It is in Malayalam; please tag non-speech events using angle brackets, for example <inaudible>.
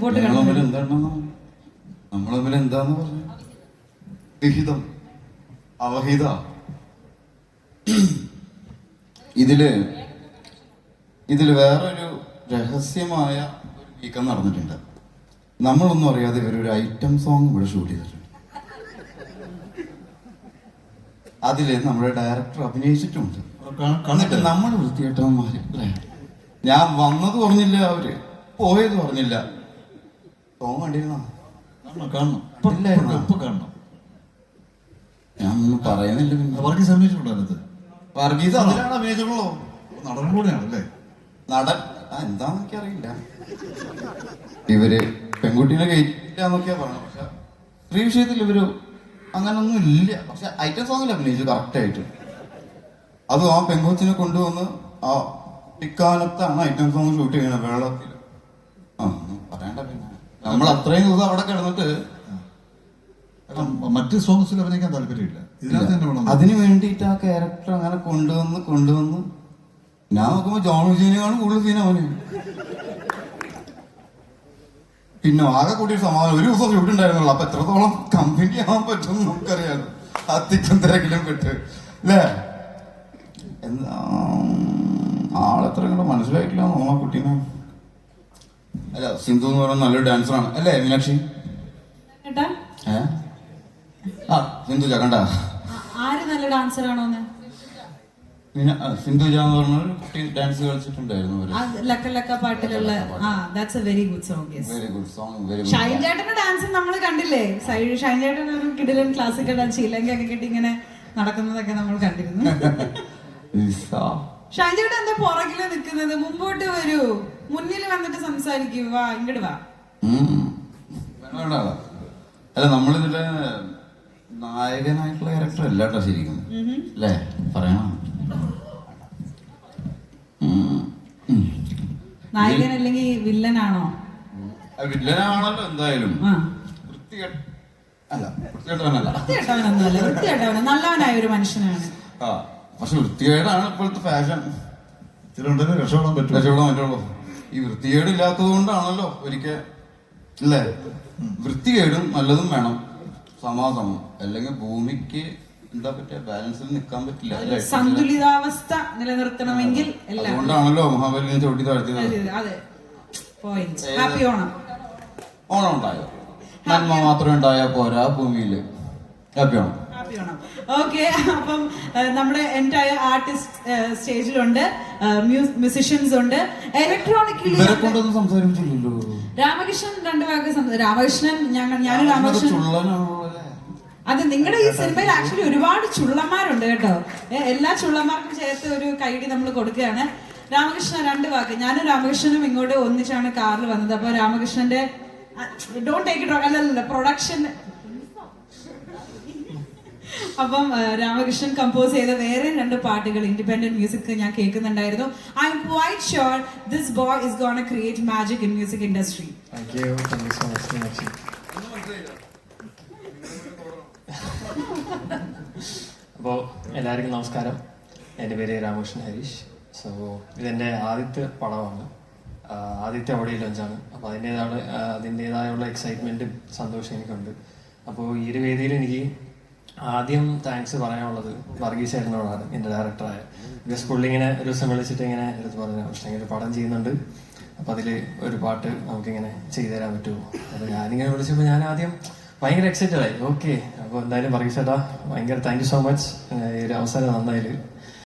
മുമ്പോട്ട് നമ്മൾ തമ്മിൽ എന്താന്ന് പറഞ്ഞു? വിഹിതം അവഹിത. ഇതിൽ ഇതിൽ വേറൊരു രഹസ്യമായ ഒരു നീക്കം നടന്നിട്ടുണ്ട്. നമ്മളൊന്നും അറിയാതെ ഇവരൊരു ഐറ്റം സോങ് ഇവിടെ ഷൂട്ട് ചെയ്തിട്ടുണ്ട്. അതിൽ നമ്മുടെ ഡയറക്ടർ അഭിനയിച്ചിട്ടുണ്ട്. എന്നിട്ട് നമ്മൾ വൃത്തികെട്ടവന്മാര് അല്ലേ? ഞാൻ വന്നത് പറഞ്ഞില്ല അവർ. പോയത് പറഞ്ഞില്ല. സോങ് കണ്ടിരുന്നോ? കാണണം കാണണം. ഇപ്പൊ- ഞാൻ ഒന്നും പറയുന്നില്ല പിന്നെ. വർഗീസ് അഭിനയിച്ചിട്ടുണ്ടോ അതിനകത്ത്? വർഗീസ് അതിലാണ് അഭിനയിച്ചുള്ളൂ നടൻ കൂടെയാണ് അല്ലേ? നടൻ. ആ, എന്താന്നൊക്കെ അറിയില്ല. ഇവർ പെൺകുട്ടീനെ കയറ്റില്ല എന്നൊക്കെയാ പറഞ്ഞത്. പക്ഷെ സ്ത്രീ വിഷയത്തിൽ ഇവർ അങ്ങനൊന്നും ഇല്ല. പക്ഷെ ഐറ്റം സോങ്ങിൽ അഭിനയിച്ചു കറക്റ്റ് ആയിട്ട് അതും ആ പെൺകൊച്ചിനെ കൊണ്ടുവന്ന് ആ ഇക്കാലത്താണ് ഐറ്റം സോങ് ഷൂട്ട് ചെയ്യണത് വെള്ളത്തിൽ. ആ ഒന്നും പറയണ്ട പിന്നെ നമ്മൾ അത്രയും ദിവസം അവിടെ കിടന്നിട്ട് മറ്റ് സോങ്സിൽ അഭിനയിക്കാൻ താല്പര്യമില്ല. ഇതിനകത്ത് തന്നെ വേണം. അതിന് വേണ്ടിയിട്ട് ആ ക്യാരക്ടർ അങ്ങനെ കൊണ്ടുവന്ന് കൊണ്ടുവന്ന്. ഞാൻ നോക്കുമ്പോ ജോൺ വിജയനെയാണ് കൂടുതൽ സീൻ അവന്. പിന്നെ ആകെ കൂടി ഒരു സമാധാനം. ഒരു ദിവസം ഷൂട്ട് ഉണ്ടായിരുന്നുള്ളൂ അപ്പൊ എത്രത്തോളം കമ്പനി ആവാൻ പറ്റും നമുക്കറിയാലോ. അത്തിക്കും പെട്ട്. അല്ലേ എന്താ ആളെത്ര മനസ്സിലായിട്ടില്ല നോമാ കുട്ടീനെ. അല്ല സിന്ധു എന്ന് പറയുന്ന നല്ലൊരു ഡാൻസറാണ് അല്ലേ മീനാക്ഷി? ഏ? ആ സിന്ധു ചേട്ടാ ആര് നല്ല ഡാൻസർ എന്ന് പറഞ്ഞ ഒരു കുട്ടി ഡാൻസ് കളിച്ചിട്ടുണ്ടായിരുന്നു ലക്ക ലക്ക പാട്ടിലുള്ള ആ that's a very good song yes very good song very Shine good ചേട്ടന്റെ ഡാൻസ് നമ്മൾ കണ്ടില്ലേ? ഷൈൻ ചേട്ടൻ ഒരു കിടിലൻ ക്ലാസിക്കൽ ഡാൻസ് ശ്രീലങ്ക ഒക്കെ കെട്ടി ഇങ്ങനെ നടക്കുന്നതൊക്കെ നമ്മൾ കണ്ടിരുന്നു. <laughs> ചേട്ടൻ എന്താ പുറകിൽ നിൽക്കുന്നത്? മുമ്പോട്ട് വരൂ. മുന്നിൽ വന്നിട്ട് സംസാരിക്കൂ. വാ ഇങ്ങോട്ട് വാ. അല്ല നമ്മളിതിന്റെ നായകനായിട്ടുള്ള ക്യാരക്ടർ അല്ല കേട്ടോ ശരിക്കും. അല്ലേ? പറയണം. നായകൻ അല്ലെങ്കിൽ വില്ലനാണോ? വില്ലനാണല്ലോ എന്തായാലും. വൃത്തികെട്ടവനല്ല. വൃത്തികെട്ടവനൊന്നുമല്ല വൃത്തികെട്ടവന നല്ലവനായ ഒരു മനുഷ്യനാണ്. ആ. പക്ഷെ വൃത്തികേടാണ് ഇപ്പോഴത്തെ ഫാഷൻ ഇതിലുണ്ടെങ്കിൽ രക്ഷപ്പെടാൻ പറ്റും. രക്ഷപ്പെടാൻ പറ്റുള്ളൂ. ഈ വൃത്തികേട് ഇല്ലാത്തത് കൊണ്ടാണല്ലോ ഒരിക്കൽ അല്ലേ? വൃത്തികേടും നല്ലതും വേണം. സമാസമം അല്ലെങ്കിൽ ഭൂമിക്ക് എന്താ പറ്റിയ? ബാലൻസിൽ നിൽക്കാൻ പറ്റില്ല അല്ലേ? സന്തുലിതാവസ്ഥ നിലനിർത്തണമെങ്കിൽ എല്ലാം. അതുകൊണ്ടാണല്ലോ മഹാബലിനെ ചവിട്ടി താഴ്ത്തിയത്. അതെ, അതെ പോയിന്റ് ഹാപ്പി ഓണം. ഓണം ഉണ്ടായോ? നന്മ മാത്രം ഉണ്ടായാ പോരാ ഭൂമിയിൽ ഹാപ്പി ഓണം. ഓക്കെ അപ്പം നമ്മുടെ എന്റയർ ആർട്ടിസ്റ്റ് സ്റ്റേജിലുണ്ട്. മ്യൂസിഷ്യൻസ് ഉണ്ട്. ഇലക്ട്രോണിക്കലി ഇവരെ കൊണ്ടൊന്നും സംസാരിച്ചില്ലല്ലോ. രാമകൃഷ്ണൻ രണ്ട് വാക്ക് സംസാ- രാമകൃഷ്ണൻ ഞങ്ങൾ ഞാൻ രാമകൃഷ്ണൻ. അത് നിങ്ങളുടെ ഈ സിനിമയിൽ ആക്ച്വലി ഒരുപാട് ചുള്ളന്മാരുണ്ട് കേട്ടോ. എല്ലാ ചുള്ളന്മാർക്കും ചേർത്ത് ഒരു കൈഡി നമ്മൾ കൊടുക്കുകയാണ്. രാമകൃഷ്ണൻ രണ്ട് വാക്ക്. ഞാനും രാമകൃഷ്ണനും ഇങ്ങോട്ട് ഒന്നിച്ചാണ് കാറിൽ വന്നത്. അപ്പൊ രാമകൃഷ്ണന്റെ ഡോണ്ട് ടേക്ക് ഇറ്റ് അല്ലല്ല പ്രൊഡക്ഷൻ അപ്പം രാമകൃഷ്ണൻ കമ്പോസ് ചെയ്ത വേറെ രണ്ട് പാട്ടുകൾ ഇൻഡിപെൻഡന്റ് മ്യൂസിക് ഞാൻ കേൾക്കുന്നുണ്ടായിരുന്നു. I am quite sure this boy is gonna create magic in music industry അപ്പോൾ എല്ലാവർക്കും നമസ്കാരം. എന്റെ പേര് രാമകൃഷ്ണൻ ഹരീഷ്. സോ ഇതെന്റെ ആദ്യത്തെ പടമാണ്. ആദ്യത്തെ ഓഡിയോ ലോഞ്ചാണ് അപ്പോൾ അതിന്റേതാണ് അതിന്റേതായുള്ള എക്സൈറ്റ്മെന്റും സന്തോഷം എനിക്കുണ്ട്. അപ്പോൾ ഈ ഒരു വേദിയിൽ എനിക്ക് ആദ്യം താങ്ക്സ് പറയാനുള്ളത് വർഗീസ് ചേട്ടനോടാണ് എന്റെ ഡയറക്ടറായ ബിക്കോസ് പുള്ളിങ്ങനെ ഒരു ദിവസം വിളിച്ചിട്ട് ഇങ്ങനെ എടുത്ത് പറഞ്ഞു പക്ഷേ ഒരു പടം ചെയ്യുന്നുണ്ട് അപ്പോൾ അതിൽ ഒരു പാട്ട് നമുക്കിങ്ങനെ ചെയ്തു തരാൻ പറ്റുമോ? അപ്പോൾ ഞാനിങ്ങനെ വിളിച്ചപ്പോൾ ഞാൻ ആദ്യം ഭയങ്കര എക്സൈറ്റഡ് ആയി. ഓക്കെ അപ്പോൾ എന്തായാലും വർഗീസ് ചേട്ടാ ഭയങ്കര താങ്ക് യു സോ മച്ച് ഈ ഒരു അവസരം നന്നായാലും